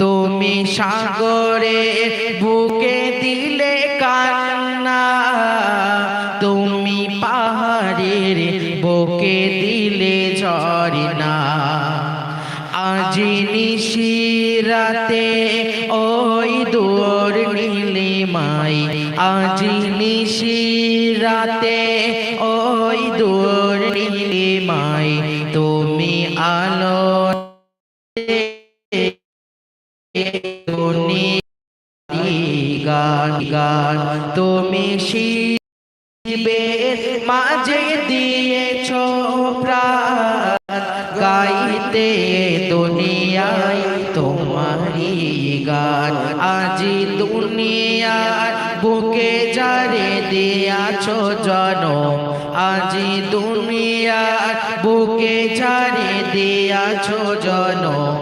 তুমি সাগরে বুকে দিলে কান্না, তুমি পাহাড়ের বুকে দিলে ঝরিনা আজি নিশিরাতে ওই দূর নীলে মাই। আজি নিশিরাতে ওই দূর নীলে মাই। তুমি আলো গান গান তুমি শিবে, মাঝে দিয়েছ প্রাণ। গাইতে দুনিয়ায় তোমারি গান। আজি দুনিয়ার বুকে যারে দিয়াছ জনম। আজি দুনিয়ার বুকে যারে দিয়াছ জনম।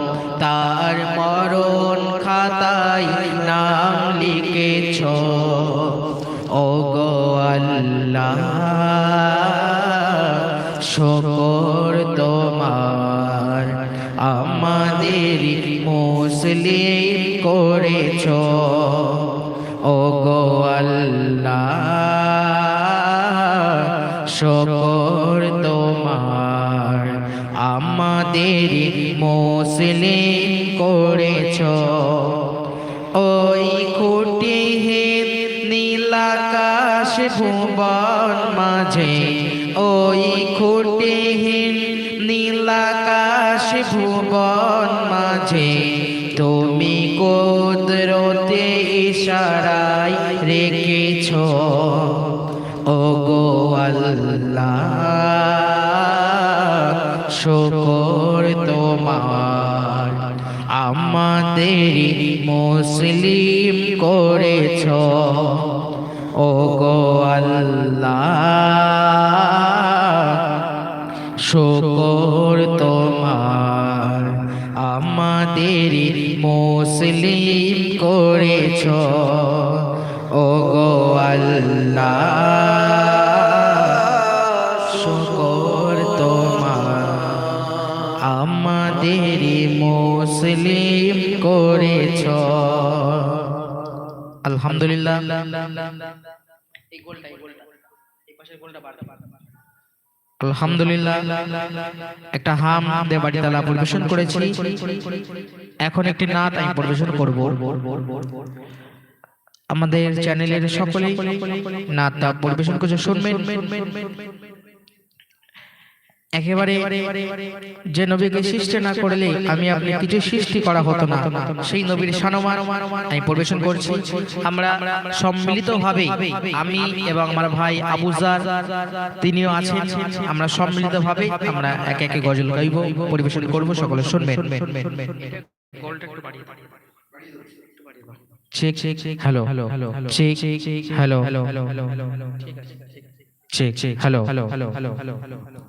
তার মরণ খাতায় ও গো আল্লাহ, শকর তোমার। আমাদের মুসলিম করেছ। ও গো আল্লাহ, শকর তোমার। আমাদের মুসলিম করেছ। ওই খুঁটিহীন নীলাকাশ ভুবন মাঝে, ওই খুঁটিহীন নীলাকাশ ভুবন মাঝে। তুমি কুদরতে ইশারায় রেখেছ। ও গো আল্লাহ, শকর তোমার। আমাদের মুসলিম করেছ। ও গো আল্লাহ, শকর তোমার। আমাদের মুসলিম করেছ। ও গো আল্লাহ, শকর তোমার। আমাদের মুসলিম করেছ। আলহামদুলিল্লাহ। আলহামদুলিল্লাহ একটা হাম দে বাড়িতালা পরিবেশন করেছি। এখন একটি নাত আমি পরিবেশন করব। আমাদের চ্যানেলের সকলেই নাতটা পরিবেশন করছে শুনবেন। একেবারে যে নবীকে সৃষ্টি না করলে আমি আপনি কিছু সৃষ্টি করা হতো না সেই নবীর সানমান আমি পরিবেশন করছি আমরা সম্মিলিত ভাবে আমি এবং আমার ভাই আবুজার তিনিও আছেন আমরা সম্মিলিত ভাবে আমরা একে একে গজল গাইব পরিবেশন করব সকলে শুনবেন check hello hello check hello hello check check hello hello hello hello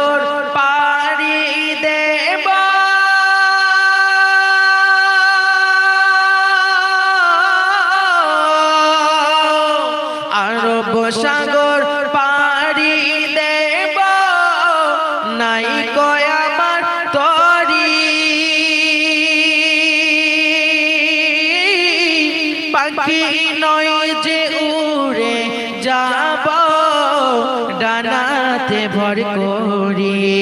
পাখি নয় যে উড়ে যাব ডানাতে ভর করি।